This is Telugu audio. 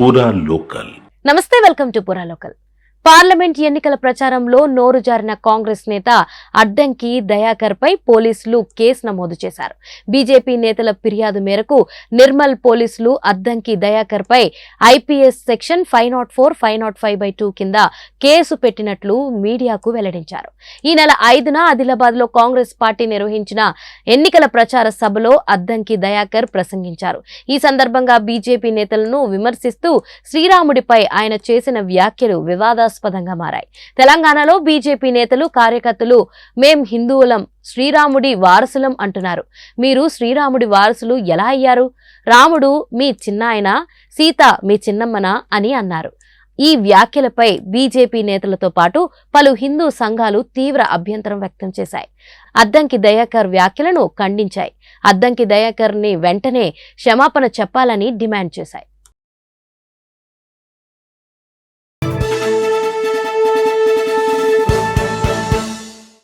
పూరా లోకల్ నమస్తే వెల్కమ్ టు పూరా లోకల్ పార్లమెంట్ ఎన్నికల ప్రచారంలో నోరు జారిన కాంగ్రెస్ నేత అడ్డంకి దయాకర్ పై పోలీసులు కేసు నమోదు చేశారు. బీజేపీ నేతల ఫిర్యాదు మేరకు నిర్మల్ పోలీసులు అద్దంకి దయాకర్ పై IPS section five not four five not five by two కింద కేసు పెట్టినట్లు మీడియాకు వెల్లడించారు. ఈ నెల ఐదున ఆదిలాబాద్లో కాంగ్రెస్ పార్టీ నిర్వహించిన ఎన్నికల ప్రచార సభలో అద్దంకి దయాకర్ ప్రసంగించారు. ఈ సందర్భంగా బీజేపీ నేతలను విమర్శిస్తూ శ్రీరాముడిపై ఆయన చేసిన వ్యాఖ్యలు వివాదాస్పదంగా మారాయి. తెలంగాణలో బీజేపీ నేతలు కార్యకర్తలు మేం హిందువులం శ్రీరాముడి వారసులం అంటున్నారు. మీరు శ్రీరాముడి వారసులు ఎలా అయ్యారు? రాముడు మీ చిన్నాయన సీత మీ చిన్నమ్మనా అని అన్నారు. ఈ వ్యాఖ్యలపై బీజేపీ నేతలతో పాటు పలు హిందూ సంఘాలు తీవ్ర అభ్యంతరం వ్యక్తం చేశాయి. అద్దంకి దయాకర్ వ్యాఖ్యలను ఖండించాయి. అద్దంకి దయాకర్ని వెంటనే క్షమాపణ చెప్పాలని డిమాండ్ చేశాయి.